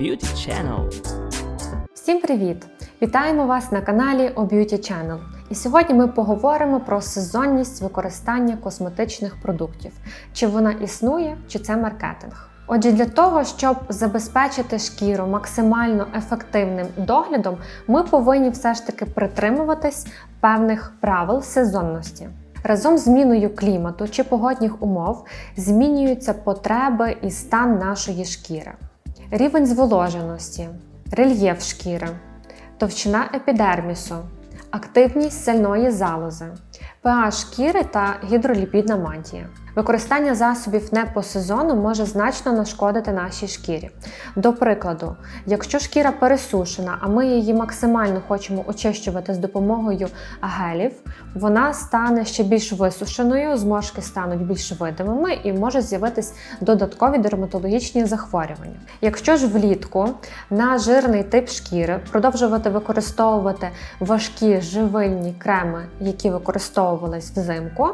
Beauty Channel. Всім привіт! Вітаємо вас на каналі O Beauty Channel. І сьогодні ми поговоримо про сезонність використання косметичних продуктів. Чи вона існує, чи це маркетинг. Отже, для того, щоб забезпечити шкіру максимально ефективним доглядом, ми повинні все ж таки притримуватись певних правил сезонності. Разом з зміною клімату чи погодних умов змінюються потреби і стан нашої шкіри, рівень зволоженості, рельєф шкіри, товщина епідермісу, активність сальної залози, pH шкіри та гідроліпідна мантія. Використання засобів не по сезону може значно нашкодити нашій шкірі. До прикладу, якщо шкіра пересушена, а ми її максимально хочемо очищувати з допомогою гелів, вона стане ще більш висушеною, зморшки стануть більш видимими і може з'явитись додаткові дерматологічні захворювання. Якщо ж влітку на жирний тип шкіри продовжувати використовувати важкі живильні креми, які використовувались взимку,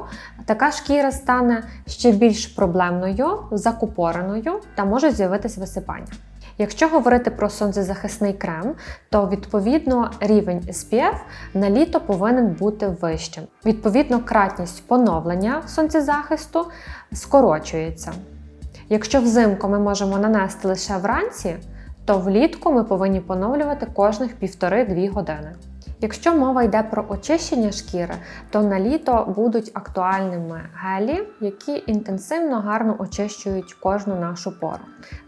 така шкіра стане ще більш проблемною, закупореною та може з'явитись висипання. Якщо говорити про сонцезахисний крем, то відповідно рівень SPF на літо повинен бути вищим. Відповідно, кратність поновлення сонцезахисту скорочується. Якщо взимку ми можемо нанести лише вранці, то влітку ми повинні поновлювати кожних 1,5-2 години. Якщо мова йде про очищення шкіри, то на літо будуть актуальними гелі, які інтенсивно гарно очищують кожну нашу пору.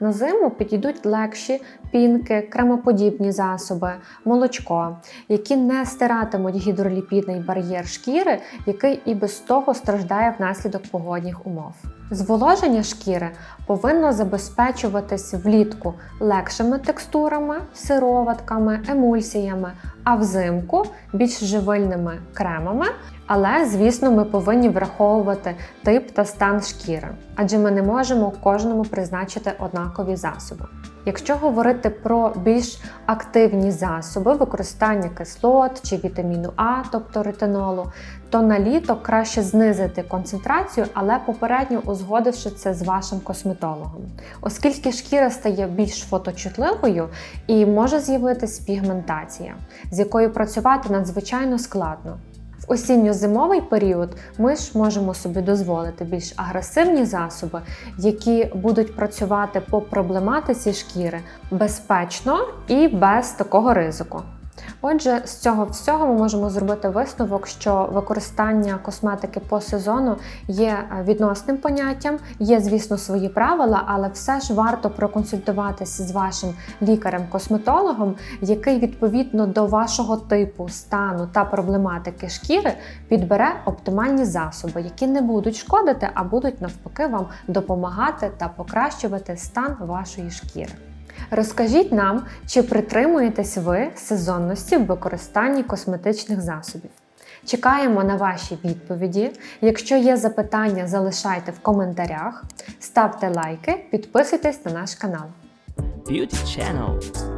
На зиму підійдуть легші пінки, кремоподібні засоби, молочко, які не стиратимуть гідроліпідний бар'єр шкіри, який і без того страждає внаслідок погодних умов. Зволоження шкіри повинно забезпечуватись влітку легшими текстурами, сироватками, емульсіями, а взимку більш живильними кремами. Але, звісно, ми повинні враховувати тип та стан шкіри, адже ми не можемо кожному призначити однакові засоби. Якщо говорити про більш активні засоби використання кислот чи вітаміну А, тобто ретинолу, то на літо краще знизити концентрацію, але попередньо узгодивши це з вашим косметологом, оскільки шкіра стає більш фоточутливою і може з'явитись пігментація, з якою працювати надзвичайно складно. Осінньо-зимовий період ми ж можемо собі дозволити більш агресивні засоби, які будуть працювати по проблематиці шкіри безпечно і без такого ризику. Отже, з цього всього ми можемо зробити висновок, що використання косметики по сезону є відносним поняттям, є, звісно, свої правила, але все ж варто проконсультуватися з вашим лікарем-косметологом, який відповідно до вашого типу, стану та проблематики шкіри підбере оптимальні засоби, які не будуть шкодити, а будуть навпаки вам допомагати та покращувати стан вашої шкіри. Розкажіть нам, чи притримуєтесь ви сезонності в використанні косметичних засобів. Чекаємо на ваші відповіді. Якщо є запитання, залишайте в коментарях, ставте лайки, підписуйтесь на наш канал. Beauty Channel.